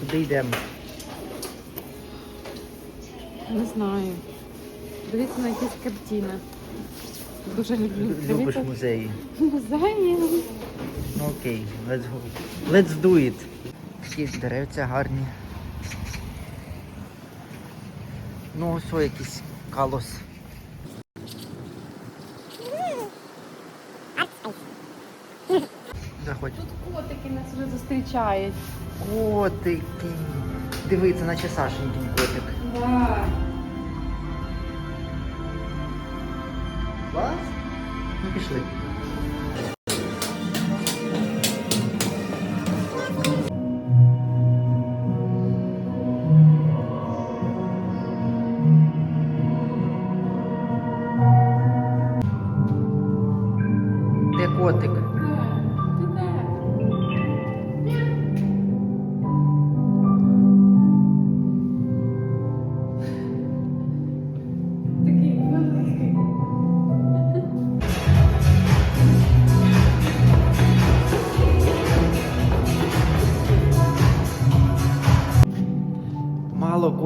Куди йдемо? Не знаю. Дивіться на якісь картини. Дуже люблю. Любиш Дивіться музеї? музеї. Ну окей, let's go. Let's do it. Такі деревця гарні. Ну, ось о, якийсь калос. Заходь. Тут котики нас вже зустрічають. Котики. Дивіться, наче Сашенький котик. Да. Клас? Ну пішли.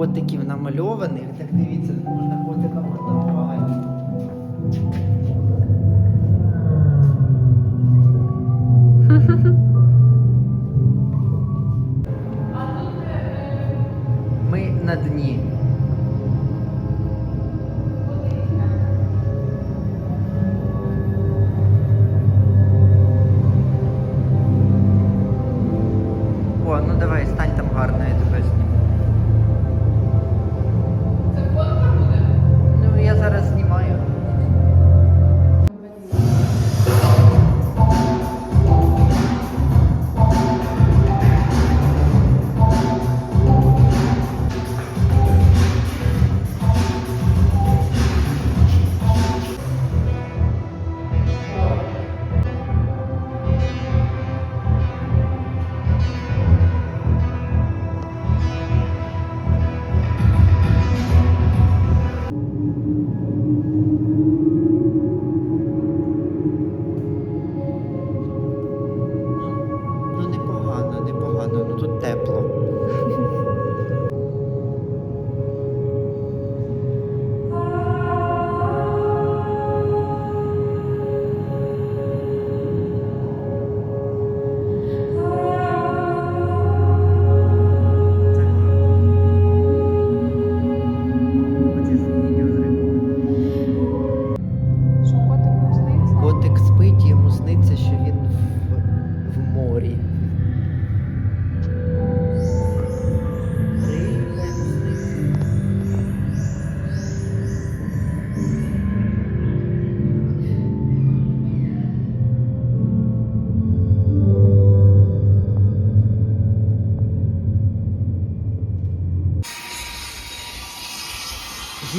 Котиків намальованих, так дивіться, можна котика продавати. Ми на дні.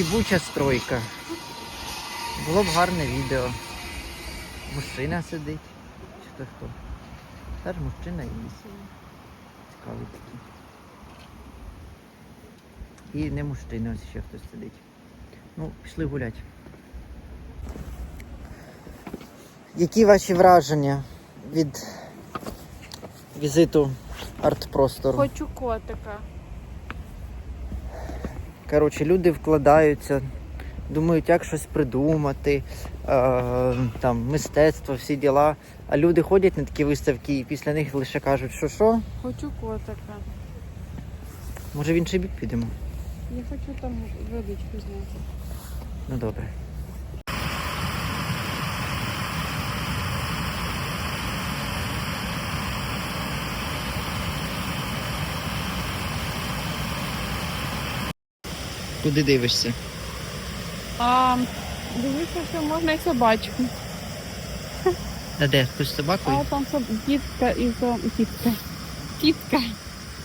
Гібуча стройка. Було б гарне відео. Мужчина сидить. Чи то хто? Теж мужчина і цікавий такий. І не мужчина, ось ще хтось сидить. Ну, пішли гуляти. Які ваші враження від візиту арт-простору? Хочу котика. Коротше, люди вкладаються, думають, як щось придумати, е, там, мистецтво, всі діла. А люди ходять на такі виставки і після них лише кажуть, що що, Хочу котика. може в інший бік підемо. Я хочу там водичку зняти. Ну добре. Куди дивишся? А, дивіться, що можна і собачку. А де? Хтось з собакою? А там соб... кітка і то... кітка. Кітка.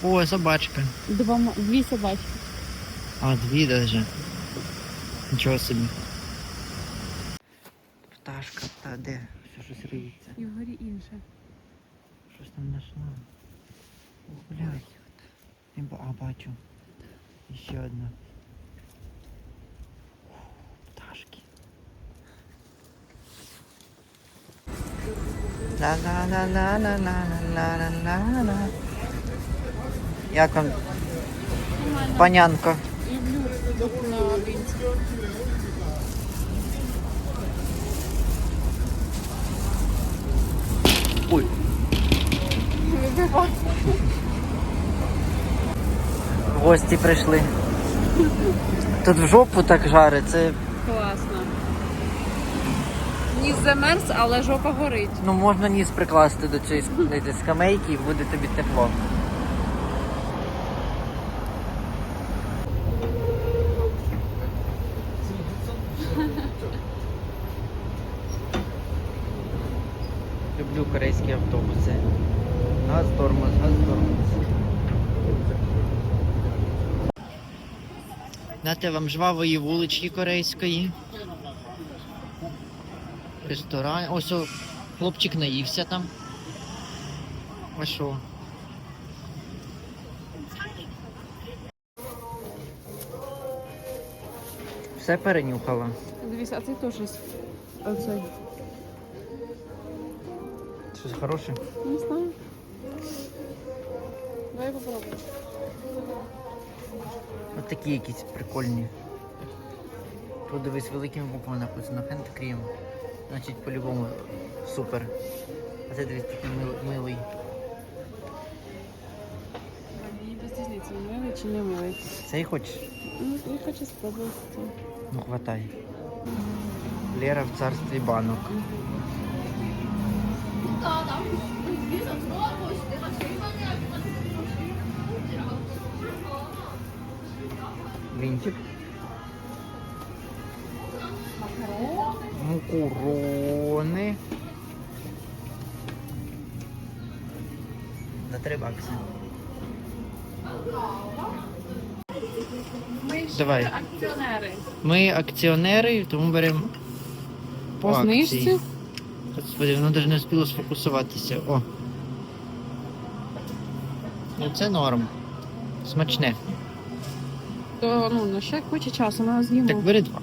О, собачка. Два... Дві собачки. А, дві даже. Нічого собі. Пташка, та де? Що щось риється. І вгорі інше. Щось там знайшла. О, блядь. А, бачу. І ще одна. На на на на на на на на на на Як вам панянка? Ой. Гості прийшли. Тут в жопу так жарить, це Класно. Ніс замерз, але жопа горить. ну можна ніс прикласти до цієї скамейки і буде тобі тепло. Люблю корейські автобуси. Газ, тормоз, газ, тормоз. Дати вам жвавої вулички корейської. Ресторан. Ось о, хлопчик наївся там. А що? Все перенюхала. Дивись, а це теж оцей. Щось хороше? Не знаю. Давай попробуй. Ось такі якісь прикольні. Тут дивись великими буквами написано hand cream. Значить по-любому супер. А це дивись такий мил- милий. Різниці, милий чи не милий. Цей хочеш? Ну, я хочу спробувати. Ну хватай. Лера в царстві банок. Вінчик. Мукурони. За три бакси. Ми Давай. акціонери. Ми акціонери, тому беремо По знижці? Господи, воно навіть не встигло сфокусуватися. О. Ну це норм. Смачне. То ну, на ще куча часу, ми з'їмо. Так бери два.